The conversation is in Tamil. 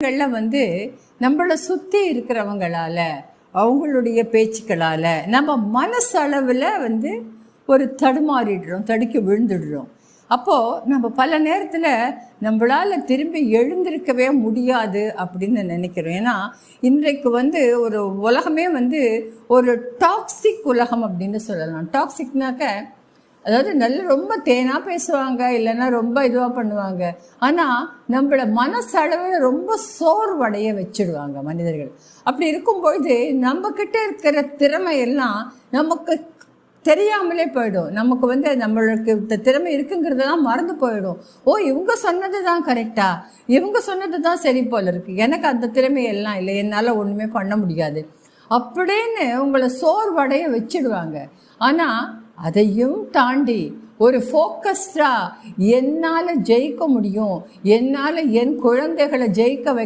களில் வந்து நம்மளை சுற்றி இருக்கிறவங்களால அவங்களுடைய பேச்சுக்களால் நம்ம மனசளவில் வந்து ஒரு தடுமாறிடுறோம் தடுக்கி விழுந்துடுறோம். அப்போது நம்ம பல நேரத்தில் நம்மளால் திரும்பி எழுந்திருக்கவே முடியாது அப்படின்னு நினைக்கிறோம். ஏன்னா இன்றைக்கு வந்து ஒரு உலகமே வந்து ஒரு டாக்ஸிக் உலகம் அப்படின்னு சொல்லலாம். டாக்ஸிக்னாக்க அதாவது நல்ல ரொம்ப தேனாக பேசுவாங்க இல்லைன்னா ரொம்ப இதுவாக பண்ணுவாங்க. ஆனால் நம்மளை மனசளவில் ரொம்ப சோர்வடைய வச்சிடுவாங்க மனிதர்கள். அப்படி இருக்கும்பொழுது நம்மக்கிட்ட இருக்கிற திறமையெல்லாம் நமக்கு தெரியாமலே போயிடும். நமக்கு வந்து நம்மளுக்கு இந்த திறமை இருக்குங்கிறதெல்லாம் மறந்து போயிடும். ஓ இவங்க சொன்னது தான் கரெக்டா? இவங்க சொன்னது தான் சரி போல இருக்கு. எனக்கு அந்த திறமையெல்லாம் இல்லை. என்னால் ஒன்றுமே பண்ண முடியாது. அப்படின்னு உங்களை சோர்வடைய வச்சிடுவாங்க ஆனால் அதையும் தாண்டி ஒரு ஃபோக்கஸ்டாக என்னால் ஜெயிக்க முடியும் என்னால் என் குழந்தைகளை ஜெயிக்க வைக்க